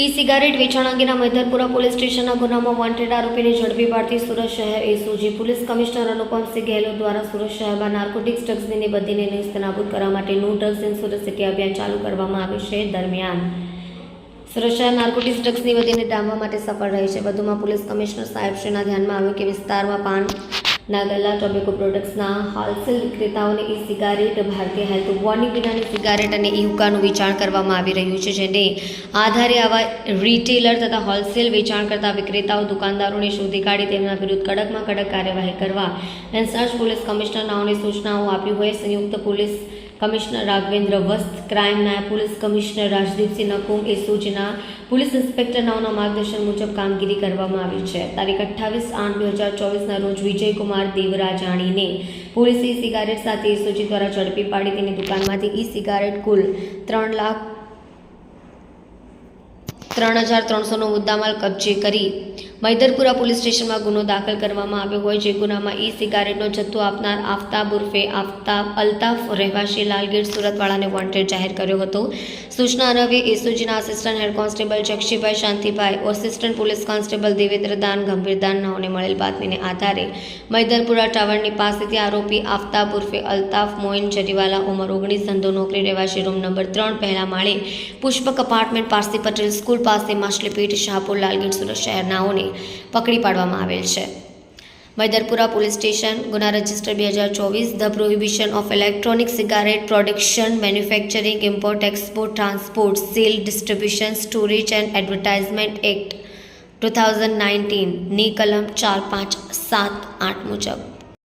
ઈ cigarette વેચાણ અંગેના Maidarpura police સ્ટેશનના ગુનામાં વોન્ટેડ આરોપીને ઝડપી પાડતી સુરત શહેર SOG police commissioner Anupamsinh Gehlot દ્વારા સુરત શહેરમાં નાર્કોટિક્સ ડ્રગ્સની બદીને નેસ્તનાબૂદ કરવા માટે no drugs in Surat city અભિયાન ચાલુ કરવામાં આવ્યું છે દરમિયાન. સુરત શહેર નાર્કોટિક્સ ડ્રગ્સની વધીને ડામવા માટે સફળ રહી છે. વધુમાં પોલીસ કમિશનર સાહેબશ્રીના ધ્યાનમાં આવ્યું કે વિસ્તારમાં પાન ના ગલ્લા ટોબેકો પ્રોડક્ટ્સના હોલસેલ વિક્રેતાઓને ઈ સિગારેટ ભારતીય હેલ્થ વોર્નિંગ વિનાની સિગારેટ અને ઈ હુકાનું વેચાણ કરવામાં આવી રહ્યું છે, જેને આધારે આવા રિટેલર તથા હોલસેલ વેચાણ કરતા વિક્રેતાઓ, દુકાનદારોને શોધી કાઢી તેમના વિરુદ્ધ કડકમાં કડક કાર્યવાહી કરવા. ઇન્ચાર્જ પોલીસ કમિશનર નાઓને સૂચનાઓ આપી હોય, સંયુક્ત police commissioner Raghavendra Vast, crime નાયબ પોલીસ કમિશનર રાજદીપસિંહ નકુમ એ સૂચના પોલીસ ઇન્સ્પેક્ટર નાઓના માર્ગદર્શન મુજબ કામગીરી કરવામાં આવી છે. તારીખ અઠ્ઠાવીસ આઠ બે હજાર ચોવીસના રોજ વિજયકુમાર દેવરાજાણીને પોલીસે સિગારેટ સાથે એસઓજી દ્વારા ઝડપી પાડી તેની દુકાનમાંથી ઈ સિગારેટ કુલ ત્રણ લાખ ત્રણ હજાર ત્રણસોનો મુદ્દામાલ કબજે કરી મૈદરપુરા પોલીસ સ્ટેશનમાં ગુનો દાખલ કરવામાં આવ્યો હોય જે ગુનામાં ઈ સિગારેટનો જથ્થો આપનાર આફતાબ ઉર્ફે આફતાબ અલ્તાફ રહેવાસી લાલગીર સુરતવાળાને વોન્ટેડ જાહેર કર્યો હતો. સૂચના અન્વયે એસઓજીના assistant head constable Jakshibhai Shantibhai assistant police constable Devendra Dan, ગંભીર નાઓને મળેલ બાતમીને આધારે મૈદરપુરા ટાવરની પાસેથી આરોપી આફતાબ ઉર્ફે અલ્તાફ મોઇન જરીવાલા ઉંમર ઓગણીસ, ધંધો નોકરી, રહેવાસી રૂમ નંબર ત્રણ, પહેલા માળે પુષ્પક અપાર્ટમેન્ટ પારસી પટેલ સ્કૂલ પાસે માછલીપીઠ, શાહપુર, લાલગીર સુરત શહેરનાઓને પકડી પાડવામાં આવેલ છે. મૈદરપુરા પોલીસ સ્ટેશન, ગુના રજિસ્ટર બે હજાર ચોવીસ, the prohibition of electronic cigarette production, manufacturing, import, export, transport, sale, distribution, storage and advertisement act, two thousand નાઇન્ટીનની કલમ ચાર પાંચ સાત આઠ મુજબ.